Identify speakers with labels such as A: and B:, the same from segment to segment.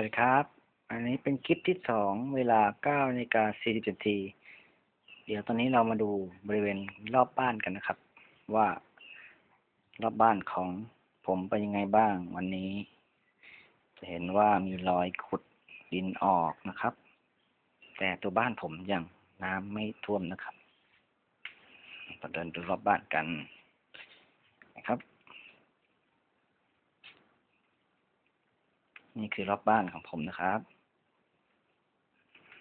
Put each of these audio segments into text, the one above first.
A: วัสดีครับ อันนี้เป็นคลิปที่สองเวลาเก้านาฬิกาสี่สิบนาทีเดี๋ยวตอนนี้เรามาดูบริเวณรอบบ้านกันนะครับ ว่ารอบบ้านของผมเป็นยังไงบ้างวันนี้ จะเห็นว่ามีรอยขุดดินออกนะครับ แต่ตัวบ้านผมยังน้ำไม่ท่วมนะครับมาเดินดูรอบบ้านกันนะครับ นี่คือรอบบ้านของผมนะครับ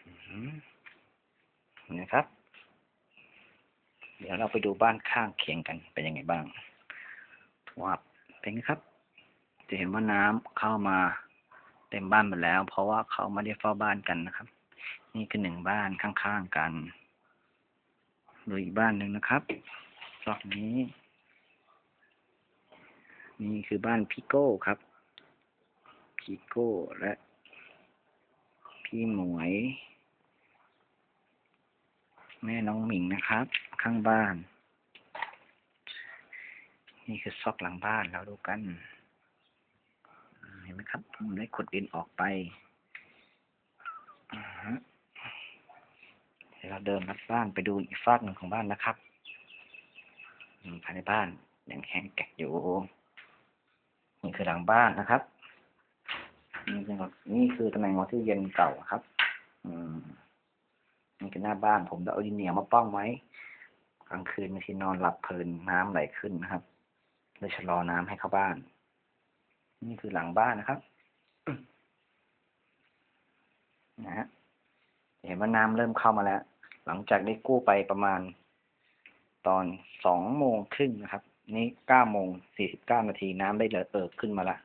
A: อือหือนะครับ เดี๋ยวเราไปดูบ้านข้างเคียงกันเป็นยังไงบ้างว่าเป็นไงครับ จะเห็นว่าน้ำเข้ามาเต็มบ้านหมดแล้ว เพราะว่าเขาไม่ได้เฝ้าบ้านกันนะครับ นี่คือหนึ่งบ้านข้างๆกันดูอีกบ้านหนึ่งนะครับรอบนี้ นี่คือบ้านพี่โก้ครับ พี่โก้และพี่หมวย แม่น้องหมิงนะครับ ข้างบ้าน นี่คือซอกหลังบ้านเราดูกัน เห็นไหมครับผมได้ขุดดินออกไปเดี๋ยวเราเดินลัดบ้านไปดูอีกฝากหนึ่งของบ้านนะครับภายในบ้านยังแห้งแกะอยู่นี่คือหลังบ้านนะครับ นี่คือนี่คือตำแหน่งวอที่เย็นเก่าครับ อืมนี่คือหน้าบ้านผมเอาดินเหนียวมาป้องไว้กลางคืนบางทีนอนหลับเพลินน้ำไหลขึ้นนะครับเลยชะลอน้ำให้เข้าบ้าน นี่คือหลังบ้านนะครับนะฮะเห็นว่าน้ำเริ่มเข้ามาแล้ว หลังจากได้กู้ไปประมาณ ตอนสองโมงครึ่งนะครับ นี่เก้าโมงสี่สิบเก้านาทีน้ำได้เลอะเอิบขึ้นมาละ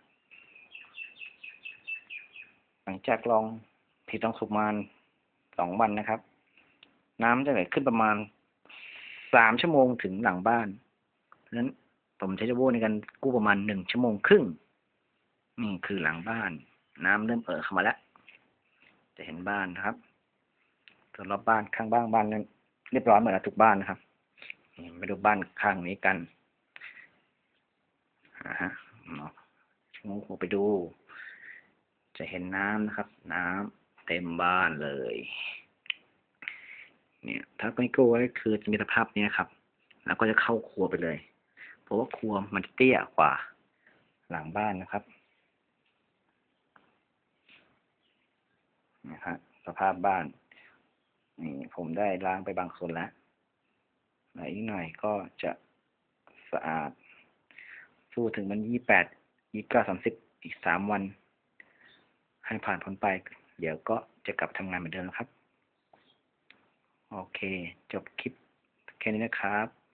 A: หลังจากลองผิดลองสุกมาณสองวันนะครับ น้ำจะไหลขึ้นประมาณสามชั่วโมงถึงหลังบ้านเพราะฉะนั้นผมใช้จะโบในการกู้ประมาณหนึ่งชั่วโมงครึ่งนี่คือหลังบ้าน น้ำเริ่มเอ่อเข้ามาแล้ว จะเห็นบ้านนะครับส่วนรอบบ้านข้างบ้านบ้านนั้นเรียบร้อยเหมือนกับทุกบ้านนะครับนี่มาดูบ้านข้างนี้กันอ่าฮะเนาะงงหัวไปดู จะเห็นน้ำนะครับ น้ำเต็มบ้านเลย เนี่ยถ้าไม่กลัวก็คือจะมีสภาพเนี้ยครับ แล้วก็จะเข้าครัวไปเลย เพราะว่าครัวมันเตี้ยกว่า หลังบ้านนะครับนะครับสภาพบ้าน นี่ผมได้ล้างไปบางส่วนแล้วหน่อยอีกหน่อยก็จะสะอาด สู้ถึงมันยี่แปดยี่เก้าสามสิบอีกสามวัน ให้ผ่านพ้นไป เดี๋ยวก็จะกลับทำงานเหมือนเดิมแล้วครับ โอเค จบคลิปแค่นี้นะครับ